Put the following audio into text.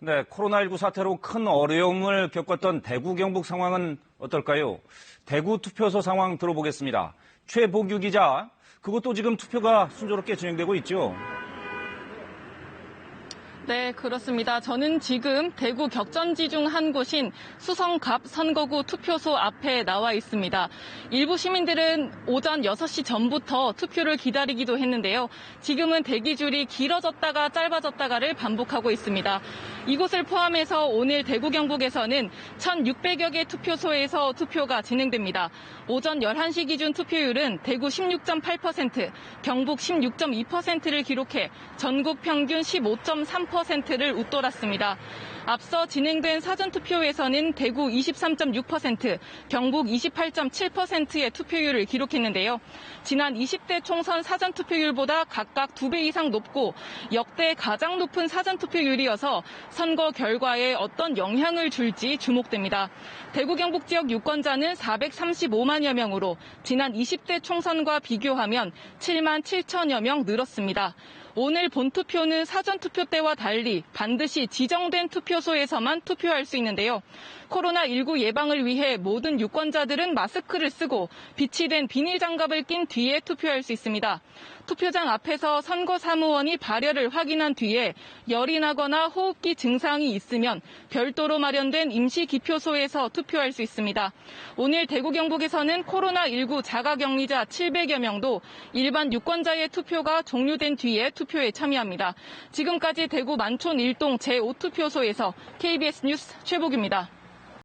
네, 코로나19 사태로 큰 어려움을 겪었던 대구 경북 상황은 어떨까요? 대구 투표소 상황 들어보겠습니다. 최보규 기자, 그것도 지금 투표가 순조롭게 진행되고 있죠. 네, 그렇습니다. 저는 지금 대구 격전지 중 한 곳인 수성갑 선거구 투표소 앞에 나와 있습니다. 일부 시민들은 오전 6시 전부터 투표를 기다리기도 했는데요. 지금은 대기줄이 길어졌다가 짧아졌다가를 반복하고 있습니다. 이곳을 포함해서 오늘 대구 경북에서는 1,600여 개 투표소에서 투표가 진행됩니다. 오전 11시 기준 투표율은 대구 16.8%, 경북 16.2%를 기록해 전국 평균 15.3%를 웃돌았습니다. 앞서 진행된 사전투표에서는 대구 23.6%, 경북 28.7%의 투표율을 기록했는데요. 지난 20대 총선 사전투표율보다 각각 2배 이상 높고 역대 가장 높은 사전투표율이어서 선거 결과에 어떤 영향을 줄지 주목됩니다. 대구 경북 지역 유권자는 435만여 명으로 지난 20대 총선과 비교하면 7만 7천여 명 늘었습니다. 오늘 본투표는 사전투표 때와 달리 반드시 지정된 투표소에서만 투표할 수 있는데요. 코로나19 예방을 위해 모든 유권자들은 마스크를 쓰고 비치된 비닐 장갑을 낀 뒤에 투표할 수 있습니다. 투표장 앞에서 선거사무원이 발열을 확인한 뒤에 열이 나거나 호흡기 증 상이 있으면 별도로 마련된 임시 기표소에서 투표할 수 있습니다. 오늘 대구 경북에서는 코로나19 자가격리자 700여 명도 일반 유권자의 투표가 종료된 뒤에 투표에 참여합니다. 지금까지 대구 만촌 일동 제5투표소에서 KBS 뉴스 최복입니다.